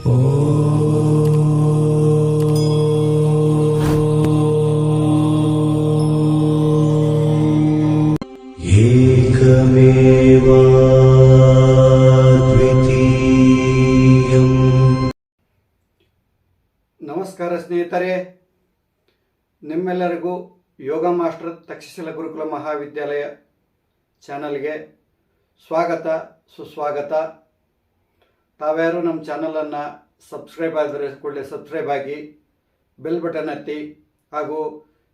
ನಮಸ್ಕಾರ ಸ್ನೇಹಿತರೆ. ನಿಮ್ಮೆಲ್ಲರಿಗೂ ಯೋಗ ಮಾಸ್ಟರ್ ತಕ್ಷಶಿಲ ಗುರುಕುಲ ಮಹಾವಿದ್ಯಾಲಯ ಚಾನಲ್ಗೆ ಸ್ವಾಗತ ಸುಸ್ವಾಗತ. ತಾವ್ಯಾರು ನಮ್ಮ ಚಾನಲನ್ನು ಸಬ್ಸ್ಕ್ರೈಬ್ ಆದರೆ ಕೂಡಲೇ ಸಬ್ಸ್ಕ್ರೈಬ್ ಆಗಿ ಬೆಲ್ ಬಟನ್ ಹತ್ತಿ ಹಾಗೂ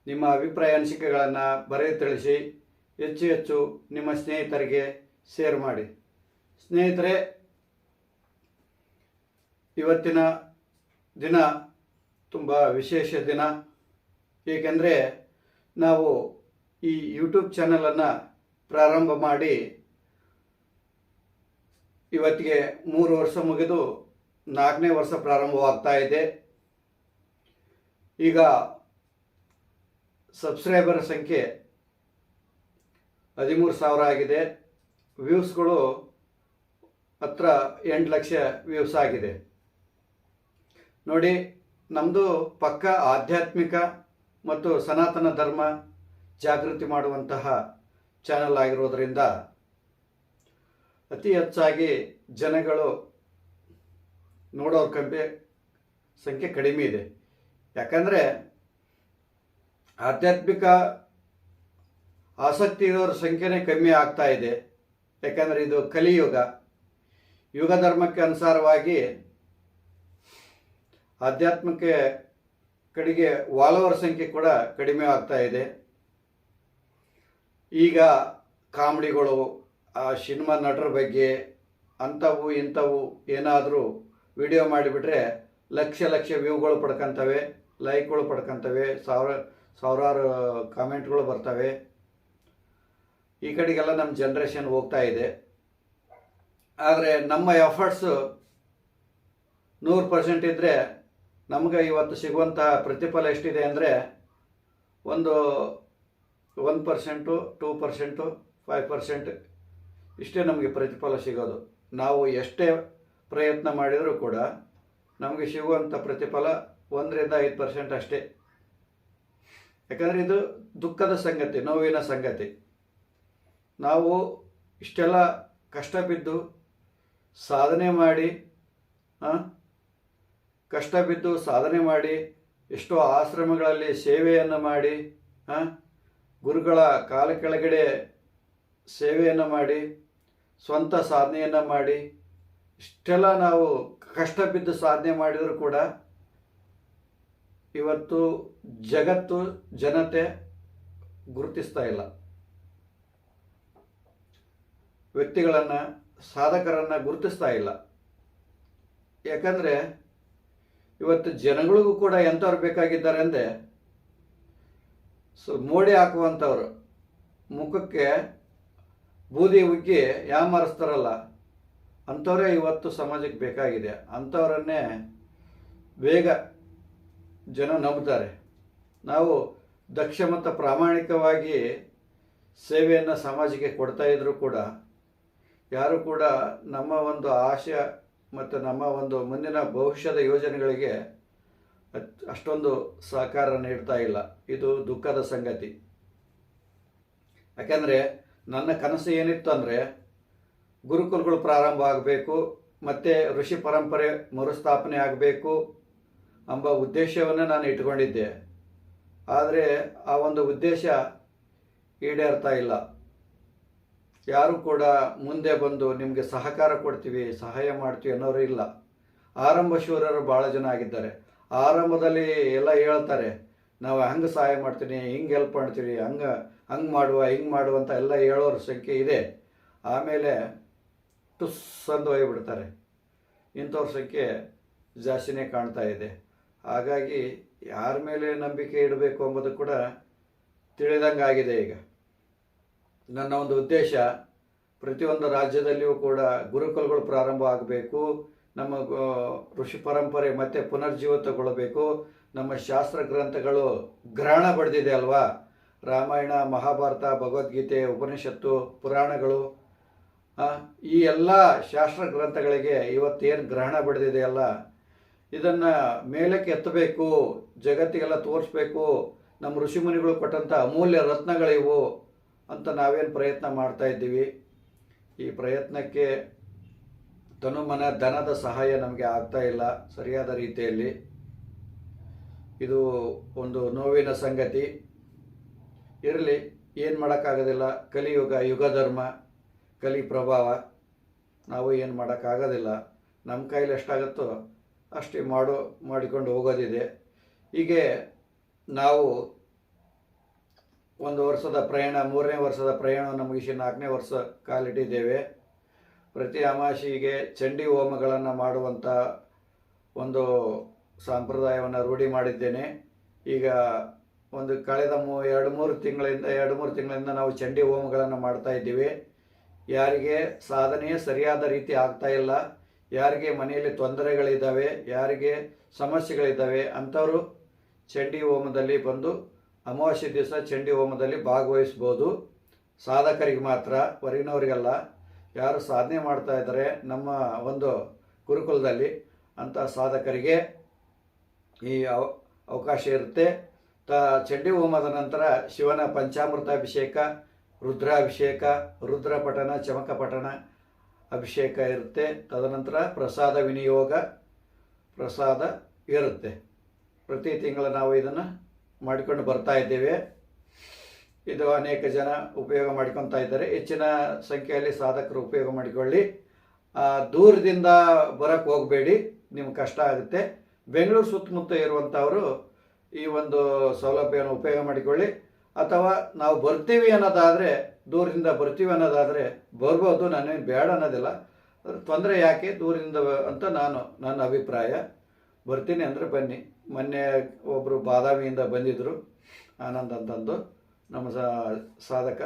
ನಿಮ್ಮ ಅಭಿಪ್ರಾಯ ಅನಿಸಿಕೆಗಳನ್ನು ಬರೆದು ತಿಳಿಸಿ ಹೆಚ್ಚು ಹೆಚ್ಚು ನಿಮ್ಮ ಸ್ನೇಹಿತರಿಗೆ ಶೇರ್ ಮಾಡಿ. ಸ್ನೇಹಿತರೆ, ಇವತ್ತಿನ ದಿನ ತುಂಬ ವಿಶೇಷ ದಿನ. ಏಕೆಂದರೆ ನಾವು ಈ ಯೂಟ್ಯೂಬ್ ಚಾನಲನ್ನು ಪ್ರಾರಂಭ ಮಾಡಿ ಇವತ್ತಿಗೆ ಮೂರು ವರ್ಷ ಮುಗಿದು ನಾಲ್ಕನೇ ವರ್ಷ ಪ್ರಾರಂಭವಾಗ್ತಾ ಇದೆ. ಈಗ ಸಬ್ಸ್ಕ್ರೈಬರ್ ಸಂಖ್ಯೆ ಹದಿಮೂರು ಸಾವಿರ ಆಗಿದೆ. ವ್ಯೂಸ್ಗಳು ಹತ್ರ ಎಂಟು ಲಕ್ಷ ವ್ಯೂಸ್ ಆಗಿದೆ. ನೋಡಿ ನಮ್ಮದು ಪಕ್ಕ ಆಧ್ಯಾತ್ಮಿಕ ಮತ್ತು ಸನಾತನ ಧರ್ಮ ಜಾಗೃತಿ ಮಾಡುವಂತಹ ಚಾನಲ್ ಆಗಿರೋದ್ರಿಂದ ಅತಿ ಹೆಚ್ಚಾಗಿ ಜನಗಳು ನೋಡೋರ ಕಂಪೆ ಸಂಖ್ಯೆ ಕಡಿಮೆ ಇದೆ. ಯಾಕಂದರೆ ಆಧ್ಯಾತ್ಮಿಕ ಆಸಕ್ತಿ ಇರೋರ ಸಂಖ್ಯೆನೇ ಕಮ್ಮಿ ಆಗ್ತಾ ಇದೆ. ಯಾಕಂದರೆ ಇದು ಕಲಿಯುಗ. ಯುಗ ಧರ್ಮಕ್ಕೆ ಅನುಸಾರವಾಗಿ ಆಧ್ಯಾತ್ಮಕ್ಕೆ ಕಡೆಗೆ ವಾಲವರ ಸಂಖ್ಯೆ ಕೂಡ ಕಡಿಮೆ ಆಗ್ತಾ ಇದೆ. ಈಗ ಕಾಮಿಡಿಗಳು ಆ ಸಿನಿಮಾ ನಟರ ಬಗ್ಗೆ ಅಂಥವು ಇಂಥವು ಏನಾದರೂ ವಿಡಿಯೋ ಮಾಡಿಬಿಟ್ರೆ ಲಕ್ಷ ಲಕ್ಷ ವ್ಯೂಗಳು ಪಡ್ಕೊತವೆ, ಲೈಕ್ಗಳು ಪಡ್ಕೊತವೆ, ಸಾವಿರ, ಸಾವಿರಾರು ಕಾಮೆಂಟ್ಗಳು ಬರ್ತವೆ. ಈ ಕಡೆಗೆಲ್ಲ ನಮ್ಮ ಜನ್ರೇಷನ್ ಹೋಗ್ತಾ ಇದೆ. ಆದರೆ ನಮ್ಮ ಎಫರ್ಟ್ಸು ನೂರು ಪರ್ಸೆಂಟ್ ಇದ್ದರೆ ನಮಗೆ ಇವತ್ತು ಸಿಗುವಂಥ ಪ್ರತಿಫಲ ಎಷ್ಟಿದೆ ಅಂದರೆ ಒಂದು one percent two percent five percent ಇಷ್ಟೇ ನಮಗೆ ಪ್ರತಿಫಲ ಸಿಗೋದು. ನಾವು ಎಷ್ಟೇ ಪ್ರಯತ್ನ ಮಾಡಿದರೂ ಕೂಡ ನಮಗೆ ಸಿಗುವಂಥ ಪ್ರತಿಫಲ ಒಂದರಿಂದ ಐದು ಪರ್ಸೆಂಟ್ ಅಷ್ಟೇ. ಯಾಕಂದರೆ ಇದು ದುಃಖದ ಸಂಗತಿ, ನೋವಿನ ಸಂಗತಿ. ನಾವು ಇಷ್ಟೆಲ್ಲ ಕಷ್ಟ ಬಿದ್ದು ಸಾಧನೆ ಮಾಡಿ ಕಷ್ಟ ಬಿದ್ದು ಸಾಧನೆ ಮಾಡಿ, ಎಷ್ಟೋ ಆಶ್ರಮಗಳಲ್ಲಿ ಸೇವೆಯನ್ನು ಮಾಡಿ ಗುರುಗಳ ಕಾಲ ಕೆಳಗಡೆ ಸೇವೆಯನ್ನು ಮಾಡಿ ಸ್ವಂತ ಸಾಧನೆಯನ್ನು ಮಾಡಿ, ಇಷ್ಟೆಲ್ಲ ನಾವು ಕಷ್ಟ ಬಿದ್ದು ಸಾಧನೆ ಮಾಡಿದರೂ ಕೂಡ ಇವತ್ತು ಜಗತ್ತು, ಜನತೆ ಗುರುತಿಸ್ತಾ ಇಲ್ಲ. ವ್ಯಕ್ತಿಗಳನ್ನು, ಸಾಧಕರನ್ನು ಗುರುತಿಸ್ತಾ ಇಲ್ಲ. ಯಾಕಂದರೆ ಇವತ್ತು ಜನಗಳಿಗೂ ಕೂಡ ಎಂಥವ್ರು ಬೇಕಾಗಿದ್ದಾರೆ ಅಂದರೆ, ಸೊ, ಮೋಡಿ ಹಾಕುವಂಥವ್ರು, ಮುಖಕ್ಕೆ ಬೂದಿ ಉಗ್ಗಿ ಯಾಮಾರಿಸ್ತಾರಲ್ಲ ಅಂಥವರೇ ಇವತ್ತು ಸಮಾಜಕ್ಕೆ ಬೇಕಾಗಿದೆ. ಅಂಥವರನ್ನೇ ಬೇಗ ಜನ ನಂಬುತ್ತಾರೆ ನಾವು ದಕ್ಷ ಮತ್ತು ಪ್ರಾಮಾಣಿಕವಾಗಿ ಸೇವೆಯನ್ನು ಸಮಾಜಕ್ಕೆ ಕೊಡ್ತಾ ಇದ್ದರೂ ಕೂಡ ಯಾರು ಕೂಡ ನಮ್ಮ ಒಂದು ಆಶಯ ಮತ್ತು ನಮ್ಮ ಒಂದು ಮುಂದಿನ ಭವಿಷ್ಯದ ಯೋಜನೆಗಳಿಗೆ ಅಷ್ಟೊಂದು ಸಹಕಾರ ನೀಡ್ತಾ ಇಲ್ಲ. ಇದು ದುಃಖದ ಸಂಗತಿ. ಯಾಕೆಂದರೆ ನನ್ನ ಕನಸು ಏನಿತ್ತು ಅಂದರೆ ಗುರುಕುಲಗಳು ಪ್ರಾರಂಭ ಆಗಬೇಕು, ಮತ್ತು ಋಷಿ ಪರಂಪರೆ ಮರುಸ್ಥಾಪನೆ ಆಗಬೇಕು ಎಂಬ ಉದ್ದೇಶವನ್ನು ನಾನು ಇಟ್ಕೊಂಡಿದ್ದೆ ಆದರೆ ಆ ಒಂದು ಉದ್ದೇಶ ಈಡೇರ್ತಾ ಇಲ್ಲ. ಯಾರು ಕೂಡ ಮುಂದೆ ಬಂದು ನಿಮಗೆ ಸಹಕಾರ ಕೊಡ್ತೀವಿ, ಸಹಾಯ ಮಾಡ್ತೀವಿ ಅನ್ನೋರು ಇಲ್ಲ. ಆರಂಭ ಶೂರರು ಭಾಳ ಜನ ಆಗಿದ್ದಾರೆ. ಆರಂಭದಲ್ಲಿ ಎಲ್ಲ ಹೇಳ್ತಾರೆ ನಾವು ಹಂಗೆ ಸಹಾಯ ಮಾಡ್ತೀನಿ, ಹಿಂಗೆ ಹೆಲ್ಪ್ ಮಾಡ್ತೀವಿ ಹಂಗೆ ಹಂಗೆ ಮಾಡುವ, ಹಿಂಗೆ ಮಾಡುವ ಅಂತ ಎಲ್ಲ ಹೇಳೋರ ಸಂಖ್ಯೆ ಇದೆ. ಆಮೇಲೆ ಟುಸ್ ಅಂದು ಹೋಗ್ಬಿಡ್ತಾರೆ. ಇಂಥವ್ರ ಸಂಖ್ಯೆ ಜಾಸ್ತಿನೇ ಕಾಣ್ತಾ ಇದೆ. ಹಾಗಾಗಿ ಯಾರ ಮೇಲೆ ನಂಬಿಕೆ ಇಡಬೇಕು ಎಂಬುದು ಕೂಡ ತಿಳಿದಂಗೆ ಆಗಿದೆ ಈಗ. ನನ್ನ ಒಂದು ಉದ್ದೇಶ, ಪ್ರತಿಯೊಂದು ರಾಜ್ಯದಲ್ಲಿಯೂ ಕೂಡ ಗುರುಕುಲಗಳು ಪ್ರಾರಂಭ ಆಗಬೇಕು, ನಮ್ಮ ಋಷಿ ಪರಂಪರೆ ಮತ್ತೆ ಪುನರ್ಜೀವಿತಗೊಳ್ಳಬೇಕು. ನಮ್ಮ ಶಾಸ್ತ್ರ ಗ್ರಂಥಗಳು ಗ್ರಹಣ ಪಡೆದಿದೆ ಅಲ್ವಾ? ರಾಮಾಯಣ, ಮಹಾಭಾರತ, ಭಗವದ್ಗೀತೆ, ಉಪನಿಷತ್ತು, ಪುರಾಣಗಳು ಈ ಎಲ್ಲ ಶಾಸ್ತ್ರ ಗ್ರಂಥಗಳಿಗೆ ಇವತ್ತೇನು ಗ್ರಹಣ ಪಡೆದಿದೆಯಲ್ಲ ಇದನ್ನು ಮೇಲಕ್ಕೆ ಎತ್ತಬೇಕು, ಜಗತ್ತಿಗೆಲ್ಲ ತೋರಿಸ್ಬೇಕು, ನಮ್ಮ ಋಷಿಮುನಿಗಳು ಕೊಟ್ಟಂಥ ಅಮೂಲ್ಯ ರತ್ನಗಳಿವು ಅಂತ ನಾವೇನು ಪ್ರಯತ್ನ ಮಾಡ್ತಾ ಇದ್ದೀವಿ. ಈ ಪ್ರಯತ್ನಕ್ಕೆ ತನುಮನ ಧನದ ಸಹಾಯ ನಮಗೆ ಆಗ್ತಾ ಇಲ್ಲ ಸರಿಯಾದ ರೀತಿಯಲ್ಲಿ. ಇದು ಒಂದು ನೋವಿನ ಸಂಗತಿ. ಇರಲಿ, ಏನು ಮಾಡೋಕ್ಕಾಗೋದಿಲ್ಲ. ಕಲಿಯುಗ ಯುಗ ಧರ್ಮ ಕಲಿ ಪ್ರಭಾವ. ನಾವು ಏನು ಮಾಡೋಕ್ಕಾಗೋದಿಲ್ಲ. ನಮ್ಮ ಕೈಲಿ ಎಷ್ಟಾಗುತ್ತೋ ಅಷ್ಟೇ ಮಾಡೋ, ಮಾಡಿಕೊಂಡು ಹೋಗೋದಿದೆ. ಹೀಗೆ ನಾವು ಒಂದು ವರ್ಷದ ಪ್ರಯಾಣ, ಮೂರನೇ ವರ್ಷದ ಪ್ರಯಾಣವನ್ನು ಮುಗಿಸಿ ನಾಲ್ಕನೇ ವರ್ಷ ಕಾಲಿಟ್ಟಿದ್ದೇವೆ. ಪ್ರತಿ ಅಮಾಸಿಗೆ ಚಂಡಿ ಹೋಮಗಳನ್ನು ಮಾಡುವಂಥ ಒಂದು ಸಂಪ್ರದಾಯವನ್ನು ರೂಢಿ ಮಾಡಿದ್ದೇನೆ. ಈಗ ಒಂದು ಕಳೆದ ಮೂ, ಎರಡು ಮೂರು ತಿಂಗಳಿಂದ, ಎರಡು ಮೂರು ತಿಂಗಳಿಂದ ನಾವು ಚಂಡಿ ಹೋಮಗಳನ್ನು ಮಾಡ್ತಾ ಇದ್ದೀವಿ. ಯಾರಿಗೆ ಸಾಧನೆ ಸರಿಯಾದ ರೀತಿ ಆಗ್ತಾ ಇಲ್ಲ. ಯಾರಿಗೆ ಮನೆಯಲ್ಲಿ ತೊಂದರೆಗಳಿದ್ದಾವೆ, ಯಾರಿಗೆ ಸಮಸ್ಯೆಗಳಿದ್ದಾವೆ ಅಂಥವರು ಚಂಡಿ ಹೋಮದಲ್ಲಿ ಬಂದು ಅಮಾವಾಸ್ಯೆ ದಿವಸ ಚಂಡಿ ಹೋಮದಲ್ಲಿ ಭಾಗವಹಿಸ್ಬೋದು. ಸಾಧಕರಿಗೆ ಮಾತ್ರ, ಹೊರಗಿನವರಿಗೆಲ್ಲ. ಯಾರು ಸಾಧನೆ ಮಾಡ್ತಾ ಇದ್ದಾರೆ ನಮ್ಮ ಒಂದು ಗುರುಕುಲದಲ್ಲಿ ಅಂಥ ಸಾಧಕರಿಗೆ ಈ ಅವ, ಅವಕಾಶ ಇರುತ್ತೆ. ತ, ಚಂಡಿ ಹೋಮದ ನಂತರ ಶಿವನ ಪಂಚಾಮೃತಾಭಿಷೇಕ, ರುದ್ರಾಭಿಷೇಕ ರುದ್ರ ಪಠಣ ಚಮಕ ಪಠಣ ಅಭಿಷೇಕ ಇರುತ್ತೆ. ತದನಂತರ ಪ್ರಸಾದ ವಿನಿಯೋಗ, ಪ್ರಸಾದ ಇರುತ್ತೆ. ಪ್ರತಿ ತಿಂಗಳು ನಾವು ಇದನ್ನು ಮಾಡಿಕೊಂಡು ಬರ್ತಾ ಇದ್ದೇವೆ. ಇದು ಅನೇಕ ಜನ ಉಪಯೋಗ ಮಾಡ್ಕೊತಾ ಇದ್ದಾರೆ. ಹೆಚ್ಚಿನ ಸಂಖ್ಯೆಯಲ್ಲಿ ಸಾಧಕರು ಉಪಯೋಗ ಮಾಡಿಕೊಳ್ಳಿ. ದೂರದಿಂದ ಬರೋಕ್ಕೆ ಹೋಗಬೇಡಿ. ನಿಮ್ಗೆ ಕಷ್ಟ ಆಗುತ್ತೆ. ಬೆಂಗಳೂರು ಸುತ್ತಮುತ್ತ ಇರುವಂಥವರು ಈ ಒಂದು ಸೌಲಭ್ಯವನ್ನು ಉಪಯೋಗ ಮಾಡಿಕೊಳ್ಳಿ. ಅಥವಾ ನಾವು ಬರ್ತೀವಿ ಅನ್ನೋದಾದರೆ, ದೂರದಿಂದ ಬರ್ತೀವಿ ಅನ್ನೋದಾದರೆ ಬರ್ಬೋದು, ನಾನೇನು ಬೇಡ ಅನ್ನೋದಿಲ್ಲ. ತೊಂದರೆ ಯಾಕೆ ದೂರದಿಂದ ಅಂತ ನಾನು ನನ್ನ ಅಭಿಪ್ರಾಯ. ಬರ್ತೀನಿ ಅಂದರೆ ಬನ್ನಿ. ಮೊನ್ನೆ ಒಬ್ಬರು ಬಾದಾಮಿಯಿಂದ ಬಂದಿದ್ದರು ಆನಂದ್ ಅಂತಂದು, ನಮ್ಮ ಸಾಧಕ.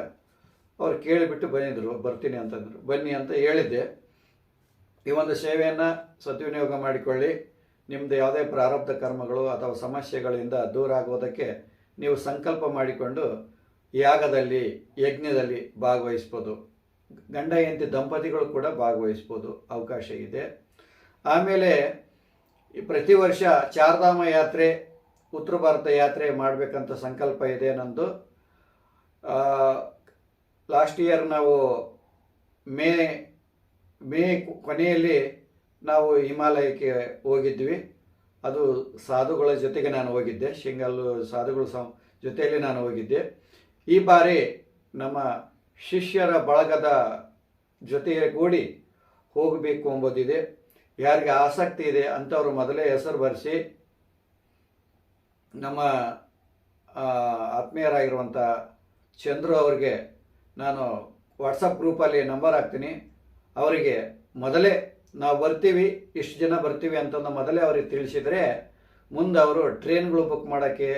ಅವ್ರು ಕೇಳಿಬಿಟ್ಟು ಬಂದಿದ್ದರು ಬರ್ತೀನಿ ಅಂತಂದರು. ಬನ್ನಿ ಅಂತ ಹೇಳಿದ್ದೆ. ಈ ಒಂದು ಸೇವೆಯನ್ನು ಸದ್ವಿನಿಯೋಗ ಮಾಡಿಕೊಳ್ಳಿ. ನಿಮ್ಮದು ಯಾವುದೇ ಪ್ರಾರಬ್ಧ ಕರ್ಮಗಳು ಅಥವಾ ಸಮಸ್ಯೆಗಳಿಂದ ದೂರ ಆಗೋದಕ್ಕೆ ನೀವು ಸಂಕಲ್ಪ ಮಾಡಿಕೊಂಡು ಯಾಗದಲ್ಲಿ, ಯಜ್ಞದಲ್ಲಿ ಭಾಗವಹಿಸ್ಬೋದು. ಗಂಡ, ಹೆಂಡತಿ, ದಂಪತಿಗಳು ಕೂಡ ಭಾಗವಹಿಸ್ಬೋದು. ಅವಕಾಶ ಇದೆ. ಆಮೇಲೆ ಪ್ರತಿ ವರ್ಷ ಚಾರ್ಧಾಮ ಯಾತ್ರೆ, ಉತ್ತರ ಭಾರತ ಯಾತ್ರೆ ಮಾಡಬೇಕಂತ ಸಂಕಲ್ಪ ಇದೆ ನಂದು ಲಾಸ್ಟ್ ಇಯರ್ ನಾವು ಮೇ ಮೇ ಕೊನೆಯಲ್ಲಿ ನಾವು ಹಿಮಾಲಯಕ್ಕೆ ಹೋಗಿದ್ವಿ. ಅದು ಸಾಧುಗಳ ಜೊತೆಗೆ ನಾನು ಹೋಗಿದ್ದೆ. ಸಿಂಗಲ್ ಸಾಧುಗಳ ಸಂ, ಜೊತೆಯಲ್ಲಿ ನಾನು ಹೋಗಿದ್ದೆ. ಈ ಬಾರಿ ನಮ್ಮ ಶಿಷ್ಯರ ಬಳಗದ ಜೊತೆಗೆ ಕೂಡಿ ಹೋಗಬೇಕು ಎಂಬುದಿದೆ. ಯಾರಿಗೆ ಆಸಕ್ತಿ ಇದೆ ಅಂಥವ್ರು ಮೊದಲೇ ಹೆಸರು ಬರೆಸಿ ನಮ್ಮ ಆತ್ಮೀಯರಾಗಿರುವಂಥ ಚಂದ್ರು ಅವರಿಗೆ ನಾನು ವಾಟ್ಸಪ್ ಗ್ರೂಪಲ್ಲಿ ನಂಬರ್ ಹಾಕ್ತೀನಿ. ಅವರಿಗೆ ಮೊದಲೇ ನಾವು ಬರ್ತೀವಿ, ಇಷ್ಟು ಜನ ಬರ್ತೀವಿ ಅಂತಂದು ಮೊದಲೇ ಅವ್ರಿಗೆ ತಿಳಿಸಿದರೆ, ಮುಂದೆ ಅವರು ಟ್ರೈನ್ಗಳು ಬುಕ್ ಮಾಡೋಕ್ಕೆ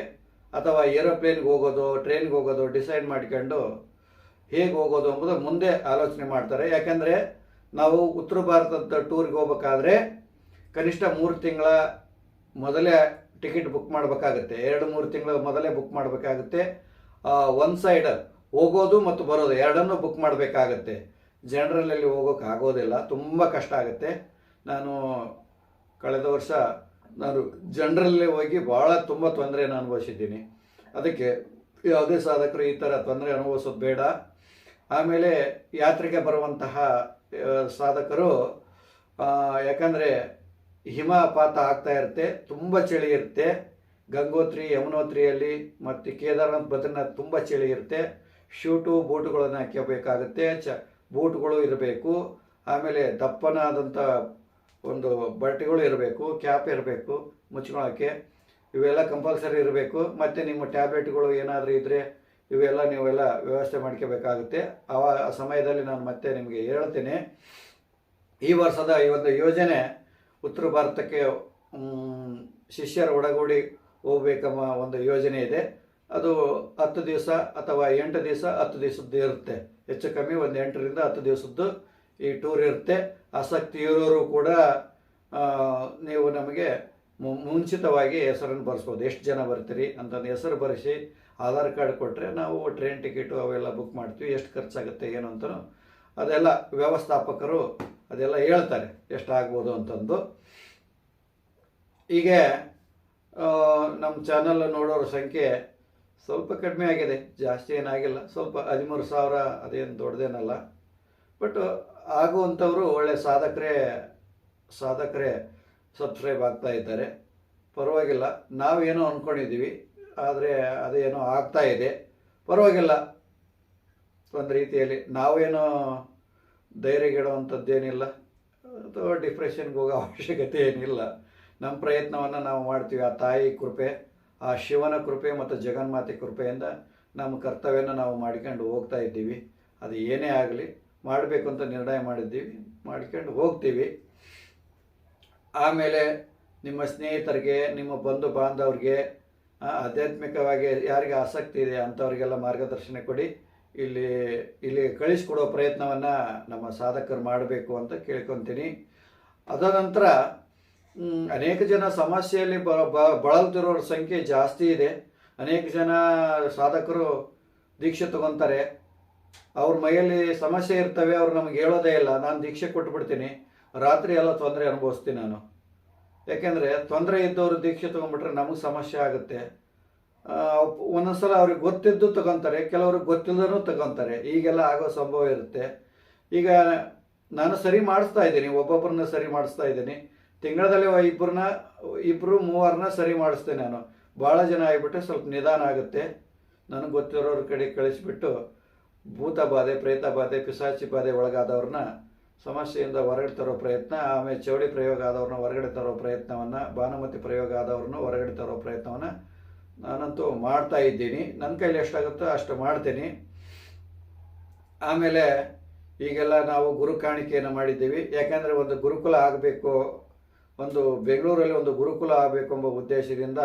ಅಥವಾ ಏರೋಪ್ಲೇನ್ಗೆ ಹೋಗೋದು ಟ್ರೈನ್ಗೆ ಹೋಗೋದು ಡಿಸೈಡ್ ಮಾಡ್ಕೊಂಡು ಹೇಗೆ ಹೋಗೋದು ಅಂಬುದು ಮುಂದೆ ಆಲೋಚನೆ ಮಾಡ್ತಾರೆ. ಯಾಕೆಂದರೆ ನಾವು ಉತ್ತರ ಭಾರತದ ಟೂರ್ಗೆ ಹೋಗ್ಬೇಕಾದ್ರೆ ಕನಿಷ್ಠ ಮೂರು ತಿಂಗಳ ಮೊದಲೇ ಟಿಕೆಟ್ ಬುಕ್ ಮಾಡಬೇಕಾಗುತ್ತೆ. ಎರಡು, ಮೂರು ತಿಂಗಳ ಮೊದಲೇ ಬುಕ್ ಮಾಡಬೇಕಾಗುತ್ತೆ. ಒನ್ ಸೈಡ್ ಹೋಗೋದು ಮತ್ತು ಬರೋದು ಎರಡನ್ನೂ ಬುಕ್ ಮಾಡಬೇಕಾಗತ್ತೆ. ಜನರಲಲ್ಲಿ ಹೋಗೋಕೆ ಆಗೋದಿಲ್ಲ, ತುಂಬ ಕಷ್ಟ ಆಗುತ್ತೆ. ನಾನು ಕಳೆದ ವರ್ಷ ನಾನು ಜನರಲ್ಲೇ ಹೋಗಿ ಭಾಳ ತುಂಬ ತೊಂದರೆಯನ್ನು ಅನುಭವಿಸಿದ್ದೀನಿ. ಅದಕ್ಕೆ ಯಾವುದೇ ಸಾಧಕರು ಈ ಥರ ತೊಂದರೆ ಅನುಭವಿಸೋದು ಬೇಡ. ಆಮೇಲೆ ಯಾತ್ರೆಗೆ ಬರುವಂತಹ ಸಾಧಕರು ಯಾಕಂದರೆ ಹಿಮಪಾತ ಆಗ್ತಾ ಇರುತ್ತೆ, ತುಂಬ ಚಳಿ ಇರುತ್ತೆ. ಗಂಗೋತ್ರಿ, ಯಮುನೋತ್ರಿಯಲ್ಲಿ ಮತ್ತು ಕೇದಾರನಾಥ್ ಬದ್ರಿನಾಥ್ ತುಂಬ ಚಳಿ ಇರುತ್ತೆ. ಶೂಟು ಬೂಟುಗಳನ್ನು ಹಾಕಬೇಕಾಗುತ್ತೆ ಚ ಬೂಟ್ಗಳು ಇರಬೇಕು, ಆಮೇಲೆ ದಪ್ಪನಾದಂಥ ಒಂದು ಬಟ್ಟೆಗಳು ಇರಬೇಕು, ಕ್ಯಾಪ್ ಇರಬೇಕು ಮುಚ್ಕೊಳ್ಳೋಕ್ಕೆ ಇವೆಲ್ಲ ಕಂಪಲ್ಸರಿ ಇರಬೇಕು. ಮತ್ತು ನಿಮ್ಮ ಟ್ಯಾಬ್ಲೆಟ್ಗಳು ಏನಾದರೂ ಇದ್ದರೆ ಇವೆಲ್ಲ ನೀವೆಲ್ಲ ವ್ಯವಸ್ಥೆ ಮಾಡ್ಕೋಬೇಕಾಗುತ್ತೆ. ಆ ಸಮಯದಲ್ಲಿ ನಾನು ಮತ್ತೆ ನಿಮಗೆ ಹೇಳ್ತೇನೆ. ಈ ವರ್ಷದ ಈ ಒಂದು ಯೋಜನೆ ಉತ್ತರ ಭಾರತಕ್ಕೆ ಶಿಷ್ಯರ ಒಡಗೂಡಿ ಹೋಗ್ಬೇಕೆಂಬ ಒಂದು ಯೋಜನೆ ಇದೆ. ಅದು ಹತ್ತು ದಿವಸ ಅಥವಾ ಎಂಟು ದಿವಸ, ಹತ್ತು ದಿವಸದ್ದು ಇರುತ್ತೆ. ಹೆಚ್ಚು ಕಮ್ಮಿ ಒಂದು ಎಂಟರಿಂದ ಹತ್ತು ದಿವಸದ್ದು ಈ ಟೂರ್ ಇರುತ್ತೆ. ಆಸಕ್ತಿ ಇರೋರು ಕೂಡ ನೀವು ನಮಗೆ ಮುಂಚಿತವಾಗಿ ಹೆಸರನ್ನು ಬರೆಸ್ಬೋದು. ಎಷ್ಟು ಜನ ಬರ್ತೀರಿ ಅಂತಂದು ಹೆಸರು ಬರೆಸಿ ಆಧಾರ್ ಕಾರ್ಡ್ ಕೊಟ್ಟರೆ ನಾವು ಟ್ರೈನ್ ಟಿಕೆಟು ಅವೆಲ್ಲ ಬುಕ್ ಮಾಡ್ತೀವಿ. ಎಷ್ಟು ಖರ್ಚಾಗುತ್ತೆ, ಏನು ಅಂತಲೂ ಅದೆಲ್ಲ ವ್ಯವಸ್ಥಾಪಕರು ಅದೆಲ್ಲ ಹೇಳ್ತಾರೆ. ಎಷ್ಟಾಗ್ಬೋದು ಅಂತಂದು. ಹೀಗೆ ನಮ್ಮ ಚಾನಲ್ ನೋಡೋರ ಸಂಖ್ಯೆ ಸ್ವಲ್ಪ ಕಡಿಮೆ ಆಗಿದೆ, ಜಾಸ್ತಿ ಏನಾಗಿಲ್ಲ. ಸ್ವಲ್ಪ ಹದಿಮೂರು ಸಾವಿರ ಅದೇನು ದೊಡ್ಡದೇನಲ್ಲ. ಬಟ್ ಆಗುವಂಥವರು ಒಳ್ಳೆ ಸಾಧಕರೇ ಸಾಧಕರೇ ಸಬ್ಸ್ಕ್ರೈಬ್ ಆಗ್ತಾ ಇದ್ದಾರೆ. ಪರವಾಗಿಲ್ಲ, ನಾವೇನೋ ಅಂದ್ಕೊಂಡಿದ್ದೀವಿ ಆದರೆ ಅದೇನೋ ಆಗ್ತಾ ಇದೆ. ಪರವಾಗಿಲ್ಲ. ಒಂದು ರೀತಿಯಲ್ಲಿ ನಾವೇನೋ ಧೈರ್ಯಗೆಡುವಂಥದ್ದೇನಿಲ್ಲ ಅಥವಾ ಡಿಪ್ರೆಷನ್ಗೆ ಹೋಗೋ ಅವಶ್ಯಕತೆ ಏನಿಲ್ಲ. ನಮ್ಮ ಪ್ರಯತ್ನವನ್ನು ನಾವು ಮಾಡ್ತೀವಿ. ಆ ತಾಯಿ ಕೃಪೆ ಆ ಶಿವನ ಕೃಪೆ ಮತ್ತು ಜಗನ್ಮಾತೆ ಕೃಪೆಯಿಂದ ನಮ್ಮ ಕರ್ತವ್ಯನ ನಾವು ಮಾಡ್ಕೊಂಡು ಹೋಗ್ತಾ ಇದ್ದೀವಿ. ಅದು ಏನೇ ಆಗಲಿ ಮಾಡಬೇಕು ಅಂತ ನಿರ್ಣಯ ಮಾಡಿದ್ದೀವಿ. ಮಾಡ್ಕೊಂಡು ಹೋಗ್ತೀವಿ. ಆಮೇಲೆ ನಿಮ್ಮ ಸ್ನೇಹಿತರಿಗೆ, ನಿಮ್ಮ ಬಂಧು ಬಾಂಧವ್ರಿಗೆ ಆಧ್ಯಾತ್ಮಿಕವಾಗಿ ಯಾರಿಗೆ ಆಸಕ್ತಿ ಇದೆ ಅಂಥವ್ರಿಗೆಲ್ಲ ಮಾರ್ಗದರ್ಶನ ಕೊಡಿ. ಇಲ್ಲಿ ಇಲ್ಲಿ ಕಳಿಸ್ಕೊಡೋ ಪ್ರಯತ್ನವನ್ನು ನಮ್ಮ ಸಾಧಕರು ಮಾಡಬೇಕು ಅಂತ ಕೇಳ್ಕೊತೀನಿ. ಅದ ನಂತರ ಅನೇಕ ಜನ ಸಮಸ್ಯೆಯಲ್ಲಿ ಬ ಸಂಖ್ಯೆ ಜಾಸ್ತಿ ಇದೆ. ಅನೇಕ ಜನ ಸಾಧಕರು ದೀಕ್ಷೆ ತಗೊತಾರೆ. ಅವ್ರ ಮೈಯಲ್ಲಿ ಸಮಸ್ಯೆ ಇರ್ತವೆ, ಅವ್ರು ನಮ್ಗೆ ಹೇಳೋದೇ ಇಲ್ಲ. ನಾನು ದೀಕ್ಷೆ ಕೊಟ್ಬಿಡ್ತೀನಿ. ರಾತ್ರಿ ಎಲ್ಲ ತೊಂದರೆ ಅನುಭವಿಸ್ತೀನಿ ನಾನು. ಯಾಕೆಂದರೆ ತೊಂದರೆ ಇದ್ದವರು ದೀಕ್ಷೆ ತೊಗೊಂಡ್ಬಿಟ್ರೆ ನಮಗೆ ಸಮಸ್ಯೆ ಆಗುತ್ತೆ. ಒಂದೊಂದ್ಸಲ ಅವ್ರಿಗೆ ಗೊತ್ತಿದ್ದು ತಗೊತಾರೆ, ಕೆಲವ್ರಿಗೆ ಗೊತ್ತಿಲ್ಲದೂ ತಗೊತಾರೆ. ಈಗೆಲ್ಲ ಆಗೋ ಸಂಭವ ಇರುತ್ತೆ. ಈಗ ನಾನು ಸರಿ ಮಾಡಿಸ್ತಾ ಇದ್ದೀನಿ ಒಬ್ಬೊಬ್ಬರನ್ನ ಸರಿ ಮಾಡಿಸ್ತಾ ಇದ್ದೀನಿ. ತಿಂಗಳಲ್ಲಿ ಇಬ್ಬರನ್ನ ಇಬ್ಬರು ಮೂವರನ್ನ ಸರಿ ಮಾಡಿಸ್ತೇನೆ ನಾನು. ಭಾಳ ಜನ ಆಗಿಬಿಟ್ರೆ ಸ್ವಲ್ಪ ನಿಧಾನ ಆಗುತ್ತೆ. ನನಗೆ ಗೊತ್ತಿರೋರ ಕಡೆ ಕಳಿಸಿಬಿಟ್ಟು ಭೂತ ಬಾಧೆ, ಪ್ರೇತ ಬಾಧೆ, ಪಿಸಾಚಿ ಬಾಧೆ ಒಳಗಾದವ್ರನ್ನ ಸಮಸ್ಯೆಯಿಂದ ಹೊರಗಡೆ ತರೋ ಪ್ರಯತ್ನ, ಆಮೇಲೆ ಚೌಡಿ ಪ್ರಯೋಗ ಆದವ್ರನ್ನ ಹೊರಗಡೆ ತರೋ ಪ್ರಯತ್ನವನ್ನು, ಭಾನುಮತಿ ಪ್ರಯೋಗ ಆದವ್ರನ್ನ ಹೊರಗಡೆ ತರೋ ಪ್ರಯತ್ನವನ್ನು ನಾನಂತೂ ಮಾಡ್ತಾ ಇದ್ದೀನಿ. ನನ್ನ ಕೈಲಿ ಎಷ್ಟಾಗುತ್ತೋ ಅಷ್ಟು ಮಾಡ್ತೀನಿ. ಆಮೇಲೆ ಈಗೆಲ್ಲ ನಾವು ಗುರು ಕಾಣಿಕೆಯನ್ನು ಮಾಡಿದ್ದೀವಿ. ಯಾಕೆಂದರೆ ಒಂದು ಗುರುಕುಲ ಆಗಬೇಕು ಒಂದು ಬೆಂಗಳೂರಲ್ಲಿ ಒಂದು ಗುರುಕುಲ ಆಗಬೇಕೆಂಬ ಉದ್ದೇಶದಿಂದ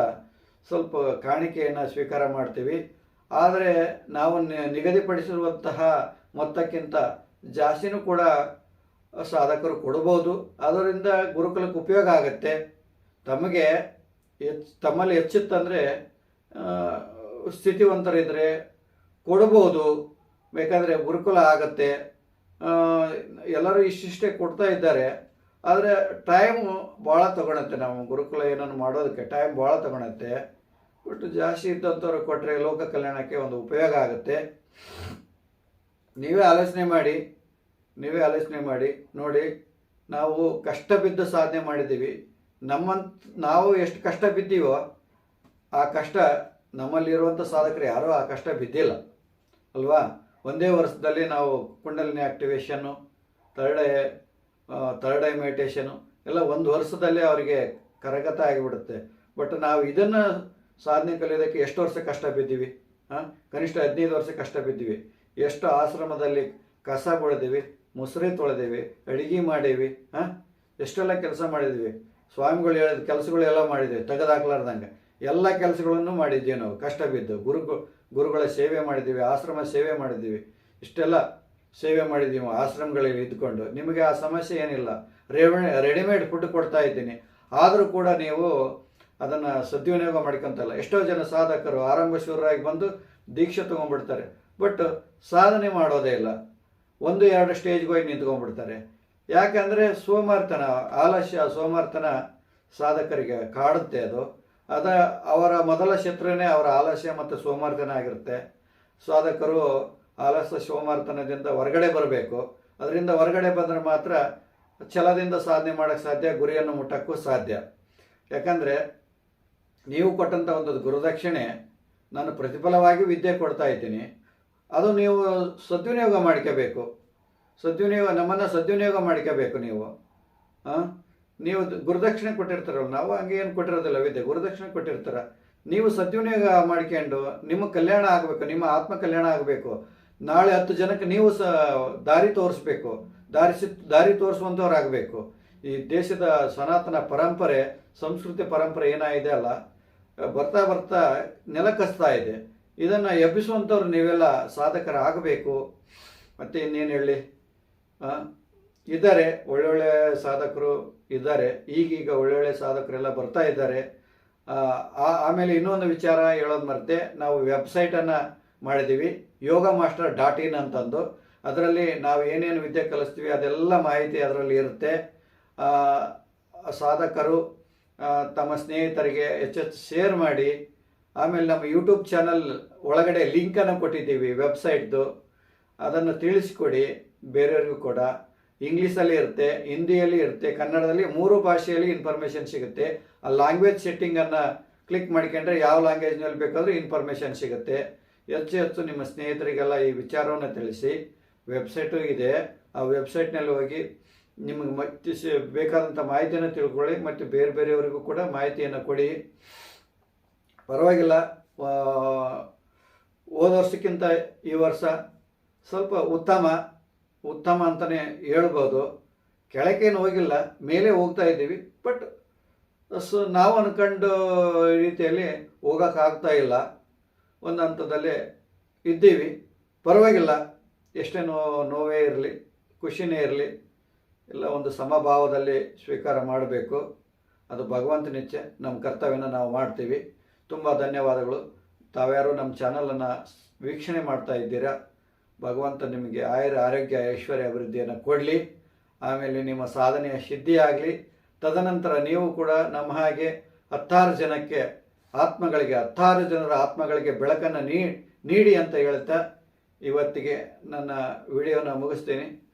ಸ್ವಲ್ಪ ಕಾಣಿಕೆಯನ್ನು ಸ್ವೀಕಾರ ಮಾಡ್ತೀವಿ. ಆದರೆ ನಾವು ನಿಗದಿಪಡಿಸಿರುವಂತಹ ಮೊತ್ತಕ್ಕಿಂತ ಜಾಸ್ತಿನೂ ಕೂಡ ಸಾಧಕರು ಕೊಡಬಹುದು ಅದರಿಂದ ಗುರುಕುಲಕ್ಕೆ ಉಪಯೋಗ ಆಗುತ್ತೆ. ತಮಗೆ ಹೆಚ್ಚು ತಮ್ಮಲ್ಲಿ ಹೆಚ್ಚಿತ್ತಂದರೆ ಸ್ಥಿತಿವಂತರಿದ್ದರೆ ಕೊಡ್ಬೋದು. ಬೇಕಾದರೆ ಗುರುಕುಲ ಆಗತ್ತೆ. ಎಲ್ಲರೂ ಇಷ್ಟಿಷ್ಟೇ ಕೊಡ್ತಾ ಇದ್ದಾರೆ. ಆದರೆ ಟೈಮು ಭಾಳ ತೊಗೊಳತ್ತೆ. ನಾವು ಗುರುಕುಲ ಏನನ್ನು ಮಾಡೋದಕ್ಕೆ ಟೈಮ್ ಭಾಳ ತೊಗೊಳತ್ತೆ. ಬಟ್ ಜಾಸ್ತಿ ಇದ್ದಂಥವ್ರು ಕೊಟ್ಟರೆ ಲೋಕ ಕಲ್ಯಾಣಕ್ಕೆ ಒಂದು ಉಪಯೋಗ ಆಗುತ್ತೆ. ನೀವೇ ಆಲೋಚನೆ ಮಾಡಿ, ನೀವೇ ಆಲೋಚನೆ ಮಾಡಿ, ನೋಡಿ, ನಾವು ಕಷ್ಟ ಬಿದ್ದು ಸಾಧನೆ ಮಾಡಿದ್ದೀವಿ. ನಮ್ಮಂತ, ನಾವು ಎಷ್ಟು ಕಷ್ಟ ಬಿದ್ದೀವೋ, ಆ ಕಷ್ಟ ನಮ್ಮಲ್ಲಿರುವಂಥ ಸಾಧಕರು ಯಾರೂ ಆ ಕಷ್ಟ ಬಿದ್ದಿಲ್ಲ. ಅಲ್ವಾ? ಒಂದೇ ವರ್ಷದಲ್ಲಿ ನಾವು ಕುಂಡಲಿನಿ ಆಕ್ಟಿವೇಶನ್ನು ಥರ್ಡ್ ಥರ್ಡ್ ಐ ಮೆಡಿಟೇಷನು ಎಲ್ಲ ಒಂದು ವರ್ಷದಲ್ಲೇ ಅವರಿಗೆ ಕರಗತ ಆಗಿಬಿಡುತ್ತೆ. ಬಟ್ ನಾವು ಇದನ್ನು ಸಾಧನೆ ಕಲಿಯೋದಕ್ಕೆ ಎಷ್ಟು ವರ್ಷ ಕಷ್ಟ ಬಿದ್ದೀವಿ? ಹಾಂ ಕನಿಷ್ಠ ಹದಿನೈದು ವರ್ಷ ಕಷ್ಟ ಬಿದ್ದೀವಿ. ಎಷ್ಟು ಆಶ್ರಮದಲ್ಲಿ ಕಸ ಬೆಳೆದೀವಿ ಮುಸುರೆ ತೊಳೆದೀವಿ, ಅಡುಗೆ ಮಾಡೀವಿ ಹಾಂ ಎಷ್ಟೆಲ್ಲ ಕೆಲಸ ಮಾಡಿದ್ವಿ. ಸ್ವಾಮಿಗಳು ಹೇಳಿದ ಕೆಲಸಗಳೆಲ್ಲ ಮಾಡಿದ್ವಿ, ತೆಗೆದಾಕ್ಲಾರ್ದಂಗೆ. ಎಲ್ಲ ಕೆಲಸಗಳನ್ನು ಮಾಡಿದ್ದೀವಿ ನಾವು. ಕಷ್ಟ ಬಿದ್ದು ಗುರು ಗುರುಗಳ ಸೇವೆ ಮಾಡಿದ್ದೀವಿ ಆಶ್ರಮ ಸೇವೆ ಮಾಡಿದ್ದೀವಿ ಇಷ್ಟೆಲ್ಲ ಸೇವೆ ಮಾಡಿದ್ದೀವಿ ಆಶ್ರಮಗಳಲ್ಲಿ ಇದ್ಕೊಂಡು. ನಿಮಗೆ ಆ ಸಮಸ್ಯೆ ಏನಿಲ್ಲ. ರೆಡಿ ರೆಡಿಮೇಡ್ ಫುಡ್ ಕೊಡ್ತಾ ಇದ್ದೀನಿ. ಆದರೂ ಕೂಡ ನೀವು ಅದನ್ನು ಸದ್ವಿನಿಯೋಗ ಮಾಡ್ಕೊಂತಲ್ಲ. ಎಷ್ಟೋ ಜನ ಸಾಧಕರು ಆರಂಭ ಶುರುವಾಗಿ ಬಂದು ದೀಕ್ಷೆ ತೊಗೊಂಡ್ಬಿಡ್ತಾರೆ. ಬಟ್ ಸಾಧನೆ ಮಾಡೋದೇ ಇಲ್ಲ. ಒಂದು, ಎರಡು ಸ್ಟೇಜ್ಗೆ ಹೋಗಿ ನಿಂತ್ಕೊಂಡ್ಬಿಡ್ತಾರೆ. ಯಾಕಂದರೆ ಸೋಮಾರ್ತನ, ಆಲಸ್ಯ ಸೋಮಾರ್ತನ ಸಾಧಕರಿಗೆ ಕಾಡುತ್ತೆ ಅದು. ಅದ ಅವರ ಮೊದಲ ಶತ್ರುನೇ ಅವರ ಆಲಸ್ಯ ಮತ್ತು ಸೋಮಾರ್ತನ ಆಗಿರುತ್ತೆ. ಸಾಧಕರು ಆಲಸ್ಯ ಸೋಮಾರ್ತನದಿಂದ ಹೊರಗಡೆ ಬರಬೇಕು. ಅದರಿಂದ ಹೊರಗಡೆ ಬಂದರೆ ಮಾತ್ರ ಛಲದಿಂದ ಸಾಧನೆ ಮಾಡೋಕ್ಕೆ ಸಾಧ್ಯ, ಗುರಿಯನ್ನು ಮುಟ್ಟಕ್ಕೂ ಸಾಧ್ಯ. ಯಾಕಂದರೆ ನೀವು ಕೊಟ್ಟಂಥ ಒಂದು ಗುರುದಕ್ಷಿಣೆ ನಾನು ಪ್ರತಿಫಲವಾಗಿ ವಿದ್ಯೆ ಕೊಡ್ತಾ ಇದ್ದೀನಿ. ಅದು ನೀವು ಸದ್ವಿನಿಯೋಗ ಮಾಡ್ಕೋಬೇಕು. ಸದ್ವಿನಿಯೋಗ, ನಮ್ಮನ್ನು ಸದ್ವಿನಿಯೋಗ ಮಾಡ್ಕೋಬೇಕು ನೀವು. ನೀವು ಗುರುದಕ್ಷಿಣೆ ಕೊಟ್ಟಿರ್ತಾರಲ್ಲ, ನಾವು ಹಂಗೆ ಏನು ಕೊಟ್ಟಿರೋದಿಲ್ಲ ವಿದ್ಯೆ, ಗುರುದಕ್ಷಿಣೆ ಕೊಟ್ಟಿರ್ತಾರ. ನೀವು ಸದ್ವಿನಿಯೋಗ ಮಾಡ್ಕೊಂಡು ನಿಮ್ಮ ಕಲ್ಯಾಣ ಆಗಬೇಕು, ನಿಮ್ಮ ಆತ್ಮ ಕಲ್ಯಾಣ ಆಗಬೇಕು. ನಾಳೆ ಹತ್ತು ಜನಕ್ಕೆ ನೀವು ಸ ದಾರಿ ತೋರಿಸ್ಬೇಕು. ದಾರಿ ಸಿತ್ ದಾರಿ ತೋರಿಸುವಂಥವ್ರಾಗಬೇಕು ಈ ದೇಶದ ಸನಾತನ ಪರಂಪರೆ, ಸಂಸ್ಕೃತಿ ಪರಂಪರೆ ಏನಾಗಿದೆ ಅಲ್ಲ, ಬರ್ತಾ ಬರ್ತಾ ನೆಲಕಸ್ತಾ ಇದೆ. ಇದನ್ನು ಎಬ್ಬಿಸುವಂಥವ್ರು ನೀವೆಲ್ಲ ಸಾಧಕರಾಗಬೇಕು. ಮತ್ತು ಇನ್ನೇನು ಹೇಳಿ? ಇದ್ದಾರೆ, ಒಳ್ಳೊಳ್ಳೆ ಸಾಧಕರು ಇದ್ದಾರೆ. ಈಗೀಗ ಒಳ್ಳೊಳ್ಳೆ ಸಾಧಕರೆಲ್ಲ ಬರ್ತಾ ಇದ್ದಾರೆ. ಆಮೇಲೆ ಇನ್ನೊಂದು ವಿಚಾರ ಹೇಳೋದು ಮರ್ತೆ, ನಾವು ವೆಬ್ಸೈಟನ್ನು ಮಾಡಿದ್ದೀವಿ. ಯೋಗ ಮಾಸ್ಟರ್ ಡಾಟ್ ಇನ್ ಅಂತಂದು. ಅದರಲ್ಲಿ ನಾವು ಏನೇನು ವಿದ್ಯೆ ಕಲಿಸ್ತೀವಿ ಅದೆಲ್ಲ ಮಾಹಿತಿ ಅದರಲ್ಲಿ ಇರುತ್ತೆ. ಸಾಧಕರು ತಮ್ಮ ಸ್ನೇಹಿತರಿಗೆ ಹೆಚ್ಚೆಚ್ಚು ಶೇರ್ ಮಾಡಿ. ಆಮೇಲೆ ನಮ್ಮ ಯೂಟ್ಯೂಬ್ ಚಾನಲ್ ಒಳಗಡೆ ಲಿಂಕನ್ನು ಕೊಟ್ಟಿದ್ದೀವಿ ವೆಬ್ಸೈಟ್ದು. ಅದನ್ನು ತಿಳಿಸ್ಕೊಡಿ, ಬೇರೆಯವ್ರಿಗೂ ಕೂಡ. ಇಂಗ್ಲೀಷಲ್ಲಿ ಇರುತ್ತೆ, ಹಿಂದಿಯಲ್ಲಿ ಇರುತ್ತೆ, ಕನ್ನಡದಲ್ಲಿ ಮೂರು ಭಾಷೆಯಲ್ಲಿ ಇನ್ಫಾರ್ಮೇಷನ್ ಸಿಗುತ್ತೆ. ಆ ಲ್ಯಾಂಗ್ವೇಜ್ ಸೆಟ್ಟಿಂಗನ್ನು ಕ್ಲಿಕ್ ಮಾಡ್ಕೊಂಡ್ರೆ ಯಾವ ಲ್ಯಾಂಗ್ವೇಜ್ನಲ್ಲಿ ಬೇಕಾದರೂ ಇನ್ಫಾರ್ಮೇಷನ್ ಸಿಗುತ್ತೆ. ಹೆಚ್ಚು ಹೆಚ್ಚು ನಿಮ್ಮ ಸ್ನೇಹಿತರಿಗೆಲ್ಲ ಈ ವಿಚಾರವನ್ನು ತಿಳಿಸಿ. ವೆಬ್ಸೈಟು ಇದೆ. ಆ ವೆಬ್ಸೈಟ್ನಲ್ಲಿ ಹೋಗಿ ನಿಮಗೆ ಮತ್ತೆ ಬೇಕಾದಂಥ ಮಾಹಿತಿಯನ್ನು ತಿಳ್ಕೊಳ್ಳಿ ಮತ್ತು ಬೇರೆ ಬೇರೆಯವರಿಗೂ ಕೂಡ ಮಾಹಿತಿಯನ್ನು ಕೊಡಿ. ಪರವಾಗಿಲ್ಲ ಹೋದ ವರ್ಷಕ್ಕಿಂತ ಈ ವರ್ಷ ಸ್ವಲ್ಪ ಉತ್ತಮ ಉತ್ತಮ ಅಂತಲೇ ಹೇಳ್ಬೋದು. ಕೆಳಗೇನು ಹೋಗಿಲ್ಲ, ಮೇಲೆ ಹೋಗ್ತಾ ಇದ್ದೀವಿ. ಬಟ್, ಸೊ, ನಾವು ಅನ್ಕೊಂಡು ರೀತಿಯಲ್ಲಿ ಹೋಗೋಕ್ಕಾಗ್ತಾ ಇಲ್ಲ. ಒಂದು ಹಂತದಲ್ಲಿ ಇದ್ದೀವಿ. ಪರವಾಗಿಲ್ಲ, ಎಷ್ಟೇ ನೋ, ನೋವೇ ಇರಲಿ, ಖುಷಿನೇ ಇರಲಿ, ಎಲ್ಲ ಒಂದು ಸಮಭಾವದಲ್ಲಿ ಸ್ವೀಕಾರ ಮಾಡಬೇಕು. ಅದು ಭಗವಂತನಿಚ್ಛೆ ನಮ್ಮ ಕರ್ತವ್ಯನ ನಾವು ಮಾಡ್ತೀವಿ. ತುಂಬ ಧನ್ಯವಾದಗಳು. ತಾವ್ಯಾರು ನಮ್ಮ ಚಾನಲನ್ನು ವೀಕ್ಷಣೆ ಮಾಡ್ತಾ ಇದ್ದೀರಾ? ಭಗವಂತ ನಿಮಗೆ ಆಯುರ, ಆರೋಗ್ಯ, ಐಶ್ವರ್ಯ ಅಭಿವೃದ್ಧಿಯನ್ನು ಕೊಡಲಿ. ಆಮೇಲೆ ನಿಮ್ಮ ಸಾಧನೆಯ ಸಿದ್ಧಿಯಾಗಲಿ. ತದನಂತರ ನೀವು ಕೂಡ ನಮ್ಮ ಹಾಗೆ ಹತ್ತಾರು ಜನಕ್ಕೆ ಆತ್ಮಗಳಿಗೆ ಹತ್ತಾರು ಜನರ ಆತ್ಮಗಳಿಗೆ ಬೆಳಕನ್ನು ನೀಡಿ ಅಂತ ಹೇಳ್ತಾ ಇವತ್ತಿಗೆ ನನ್ನ ವಿಡಿಯೋನ ಮುಗಿಸ್ತೀನಿ.